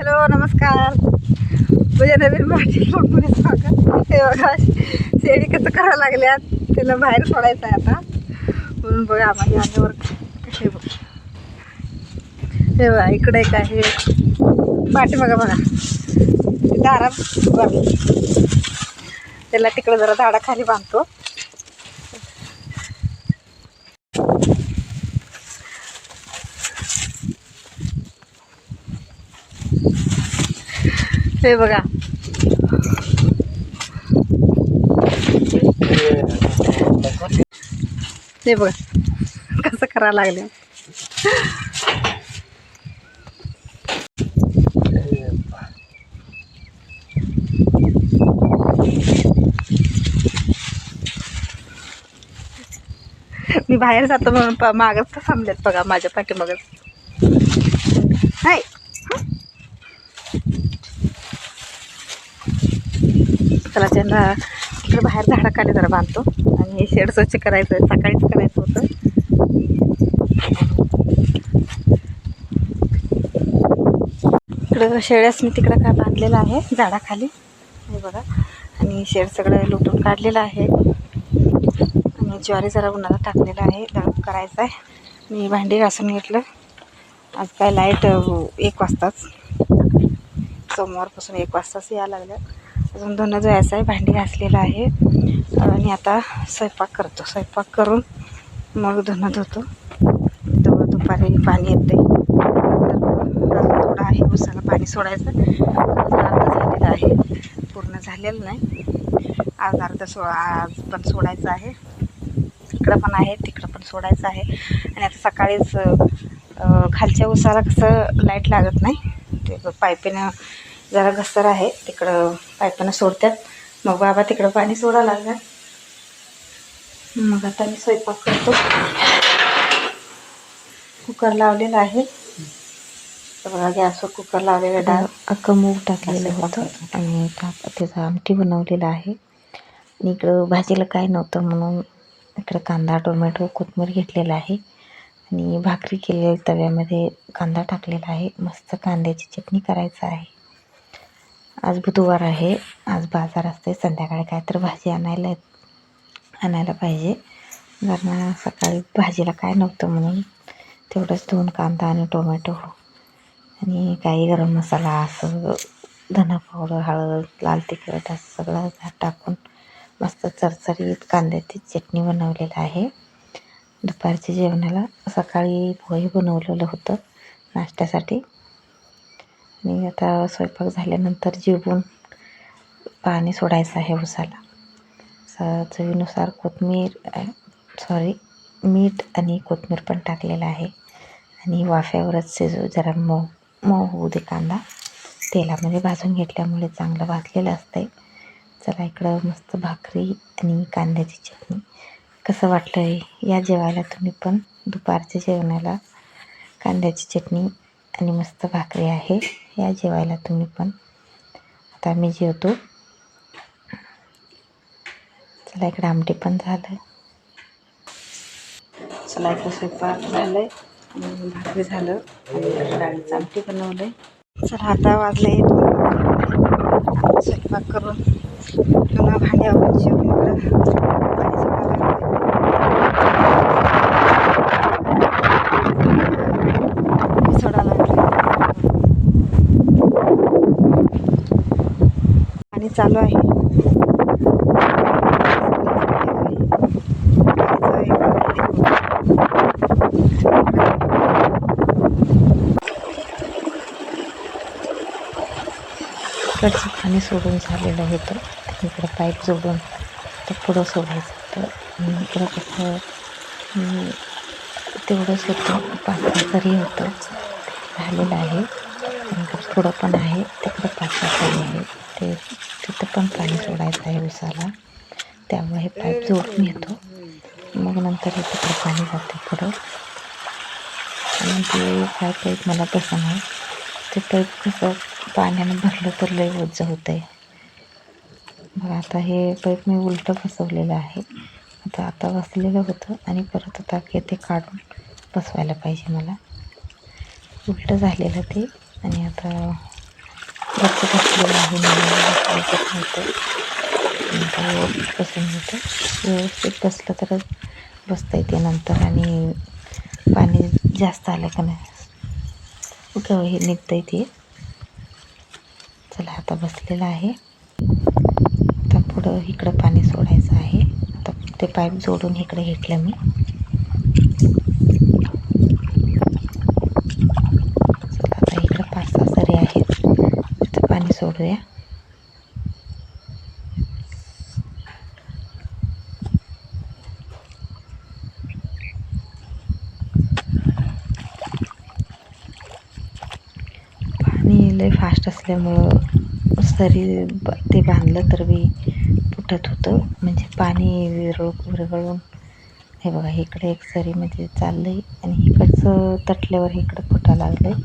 Hello नमस्कार. तुझ्या नवीन माझ्या ब्लॉगमध्ये स्वागत. हे बघा शेळी कसं करायला लागल्यात तिला बाहेर सोडायचं आहे आता. म्हणून बघा माझ्या अंगावर कसे बघ. हे बघा इकडे एक आहे. पाठी बघा. तिथं आराम उभारला त्याला तिकडे जरा झाडाखाली बांधतो. हे बघा. हे बघा कसं करायला लागले. मी बाहेर जातो म्हणून प- मागच तर थांबलेत बघा माझ्या पाठीमागच नाही चला त्यांना इकडे बाहेर झाडाखाली जरा बांधतो. आणि हे शेड स्वच्छ करायचं आहे सकाळीच करायचं होतं. इकडं शेळ्यास मी तिकडं काय बांधलेलं आहे झाडाखाली. हे बघा. आणि शेड सगळं लुटून काढलेलं आहे. आणि ज्वारी जरा उन्हाला टाकलेलं आहे. दळप करायचं आहे मी भांडी घासून घेतलं. आज काय लाइट एक वाजताच. सोमवारपासून एक वाजताच यायला लागलं अजून धुणं धुवायचं आहे भांडी घासलेलं आहे. आणि आता स्वयंपाक करतो. स्वयंपाक करून मग धुणं धुतो. तो दुपारी पाणी येते अजून थोडं आहे उसाला पाणी सोडायचं. अर्धा झालेलं आहे. पूर्ण झालेलं नाही. आज अर्धा सो आज पण सोडायचं आहे. इकडं पण आहे तिकडं पण सोडायचं आहे. आणि आता सकाळीच खालच्या उसाला कसं लाइट लागत नाही. ते पायपीनं जरा घसर आहे. तिकडं पायपीनं सोडतात. मग बाबा तिकडं पाणी सोडा लागलं. मग आता मी स्वयंपाक करतो. कुकर लावलेला आहे. बघा गॅसवर कुकर लावलेला डाळ. अख्खं मूग टाकलेलं होतं आणि टाक त्याचं आमटी बनवलेलं आहे. आणि इकडं भाजीला काय नव्हतं म्हणून इकडं कांदा टोमॅटो कोथिंबीर घेतलेला आहे. आणि भाकरी केलेली तव्यामध्ये कांदा टाकलेला आहे. मस्त कांद्याची चटणी करायचं आहे. आज बुधवार आहे. आज बाजार असते संध्याकाळी काय तर भाजी आणायला आणायला पाहिजे. कारण सकाळी भाजीला काय नव्हतं म्हणून तेवढंच दोन कांदा आणि टोमॅटो आणि काही गरम मसाला असं धना पावडर हळद लाल तिखट असं सगळं टाकून मस्त चरचरीत कांद्याची चटणी बनवलेलं आहे. दुपारच्या जेवणाला सकाळी पोहे बनवलेलं होतं नाश्त्यासाठी. आणि आता स्वयंपाक झाल्यानंतर जिवून पाणी सोडायचं आहे उसाला. स चवीनुसार कोथमीर सॉरी मीठ आणि कोथमीर पण टाकलेलं आहे. आणि वाफ्यावरच शिजू जरा मऊ मऊ होऊ दे कांदा. तेलामध्ये भाजून घेतल्यामुळे चांगलं भाजलेलं असतंय. चला इकडं मस्त भाकरी आणि कांद्याची चटणी. कसं वाटलं आहे या जेवायला तुम्ही पण दुपारच्या जेवणाला कांद्याची चटणी आणि मस्त भाकरी आहे. या जेवायला तुम्ही पण. आता मी जेवतो. चला इकडं आमटी पण झालं. चला इकडं स्वयंपाक झालं आहे भाकरी झालं. आणि डाळीचं आमटी बनवलं आहे चला आता वाजले स्वयंपाक करून. पुन्हा भांड्यावर जेवण इकडं पाणी सोडायला लागलं. सोडायला लागलं पाणी चालू आहे. इकडचं पाणी सोडून झालेलं होतं इकडं पाईप जोडून ते पुढं सोडायचं. होतं इकडं कसं तेवढंच होतं. पाच तरी होतं. झालेलं आहे. पुढं पण आहे. तिकडं पाच तरी आहे. ते तिथं पण पाणी सोडायचं आहे उसाला त्यामुळे हे पाईप जोडून येतो मग नंतर हे तिकडे पाणी जाते पुढं आणि ते काय पाईप मला पसंत आहे ते पाईप कसं पाण्यानं भरलं तर लय ओझं होतं आहे मग आता हे पाईप मी उलटं बसवलेलं आहे. आता आता बसलेलं होतं आणि परत आता ते काढून बसवायला पाहिजे मला. उलटं झालेलं ते आणि आता खर्च बसलेलं आहे मला व्यवस्थित बसून होतं व्यवस्थित बसलं तरच बसता येते नंतर आणि पाणी जास्त आलं का नाही गव हे निघतं येते चला आता बसलेलं आहे आता पुढं इकडं पाणी सोडायचं आहे आता ते पाईप जोडून इकडे घेतलं मी चला आता इकडं पाच सहा सरी आहेत तिथं पाणी सोडूया पाणी लय फास्ट असल्यामुळं सरी ते बांधलं तर बी फुटत होतं. म्हणजे पाणी विरळ विरघळून हे बघा इकडे एक सरीमध्ये म्हणजे चाललं आहे आणि इकडचं तटल्यावर इकडं फुटा लागलं आहे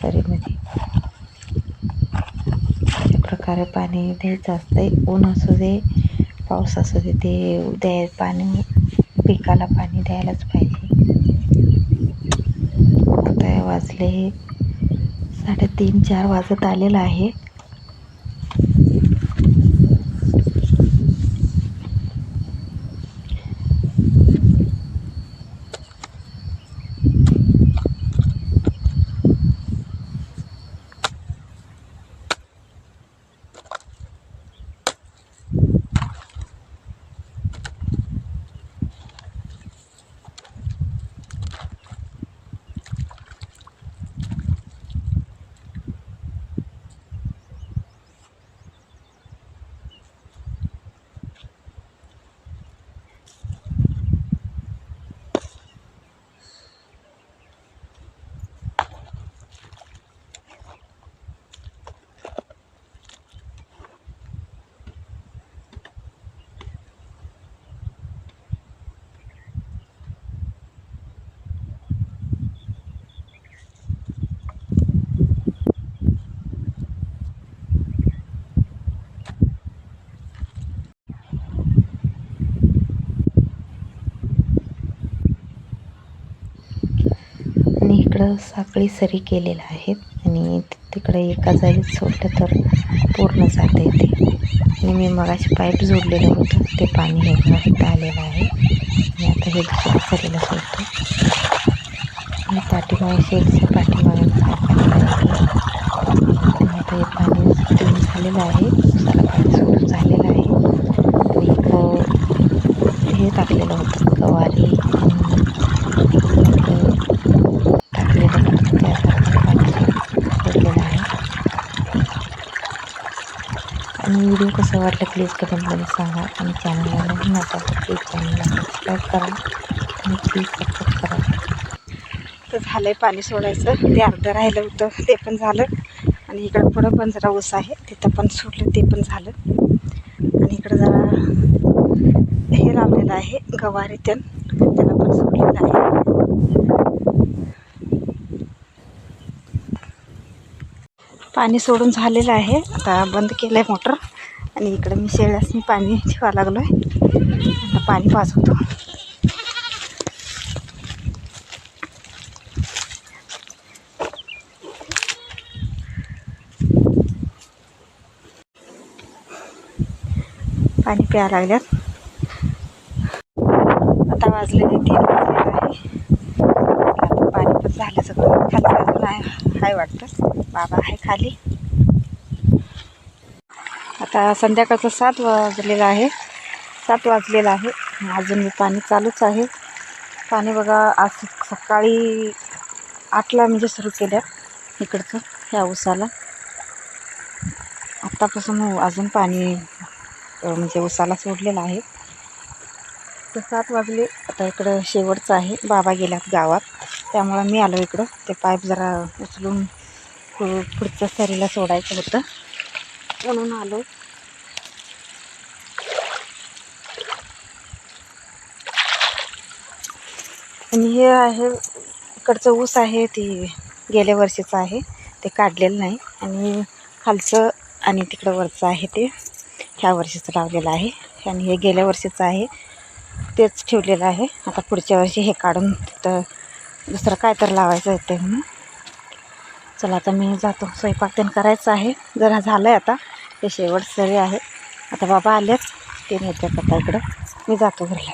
सरीमध्ये प्रकारे पाणी द्यायचं असतंय. ऊन असू दे पाऊस असू दे ते द्याय पाणी पिकाला पाणी द्यायलाच पाहिजे. आता वाजले साडेतीन चार वाजत आलेलं आहे. इकडं साखळी सरी केलेल्या आहेत आणि तिकडे एका जागेत सोडलं तर पूर्ण जाता येते आणि मी मगाशी पाईप जोडलेलं होतं ते पाणी हे आलेलं आहे. आणि आता हे दुसऱ्या सरीला सोडतो. आणि पाठीमागे शेडच्या पाठीमागे आता हे पाणी झालेलं आहे उसाला पाणी सोडून झालेलं आहे आणि इकडं हे टाकलेलं होतं गवारी आणि टाकलेलं होतं ते आता आपण पाणी सोडलेलं आहे आणि व्हिडिओ कसं वाटलं प्लीज कमेंटमध्ये सांगा आणि चॅनलला नवीन असाल तर प्लीज चॅनलला सबस्क्राईब करा आणि प्लीज सपोर्ट करा. तर झालं आहे पाणी सोडायचं. ते अर्धं राहिलं होतं ते पण झालं. आणि इकडं पुढं पण जरा ऊस आहे तिथं पण सोडलं ते पण झालं. आणि इकडं जरा हे लावलेलं आहे गवारी त्यान त्याला पण सोडलेलं आहे. पाणी सोडून झालेलं आहे. आता बंद केलं आहे मोटर. आणि इकडं मी शेळ्यासनी पाणी ठेवा लागलो आहे पाणी पाजवतो पाणी प्यायला लागल्यात. आता वाजले तीन वाजलेलं आहे. आता पाणी पण झालं सगळं. खाली अजून आहे हाय वाटतं. बाबा आहे खाली. आता संध्याकाळचं सात वाजलेलं आहे. सात वाजलेलं आहे. अजून मी पाणी चालूच आहे. पाणी बघा आज सकाळी आठला म्हणजे सुरू केलं इकडचं ह्या उसाला. आत्तापासून अजून पाणी म्हणजे उसाला सोडलेलं आहे. तर सात वाजले. आता इकडं शेवटचं आहे. बाबा गेल्यात गावात. त्यामुळं मी आलो इकडं. ते पाईप जरा उचलून पुढच्या सरीला सोडायचं होतं. म्हणून आलो. आणि हे आहे इकडचं ऊस आहे ती गेल्या वर्षीचं आहे. ते काढलेलं नाही. आणि खालचं आणि तिकडं वरचं आहे ते. ह्या वर्षीचं लावलेलं आहे. आणि हे गेल्या वर्षीचं आहे. तेच ठेवलेलं आहे. आता पुढच्या वर्षी हे काढून तिथं दुसरं काय तर लावायचं येते म्हणून. चला आता मी जातो. स्वयंपाक त्यानं करायचं आहे. जरा झालं आहे आता. ते शेवट सरी आहे. आता बाबा आलेच ते नेते आता इकडं. मी जातो घरी